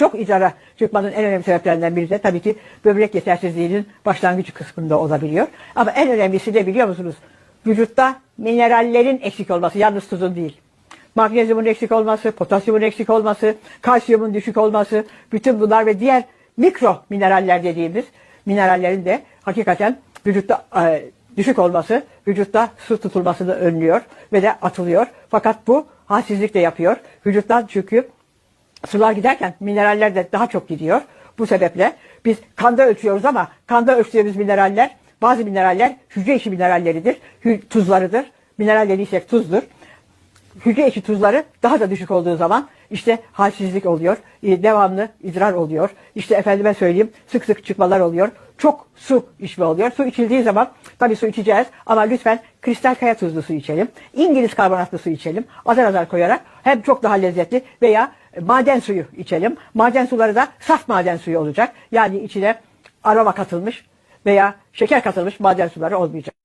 çok idrara çıkmanın en önemli sebeplerinden biri de tabii ki böbrek yetersizliğinin başlangıç kısmında olabiliyor. Ama en önemlisi de biliyor musunuz? Vücutta minerallerin eksik olması, yalnız tuzun değil. Magnezyumun eksik olması, potasyumun eksik olması, kalsiyumun düşük olması, bütün bunlar ve diğer mikro mineraller dediğimiz minerallerin de hakikaten vücutta e, düşük olması, vücutta su tutulmasını önlüyor ve de atılıyor. Fakat bu halsizlik de yapıyor. Vücuttan çünkü sular giderken mineraller de daha çok gidiyor. Bu sebeple biz kanda ölçüyoruz ama kanda ölçtüğümüz mineraller, bazı mineraller hücre içi mineralleridir, tuzlarıdır. Mineral dediysek tuzdur hücre içi tuzları daha da düşük olduğu zaman işte halsizlik oluyor, e, devamlı idrar oluyor. İşte efendime söyleyeyim sık sık çıkmalar oluyor. Çok su içme oluyor. Su içildiği zaman tabii su içeceğiz ama lütfen kristal kaya tuzlu su içelim. İngiliz karbonatlı su içelim. Azar azar koyarak hem çok daha lezzetli veya maden suyu içelim. Maden suları da saf maden suyu olacak. Yani içine aroma katılmış veya şeker katılmış maden suları olmayacak.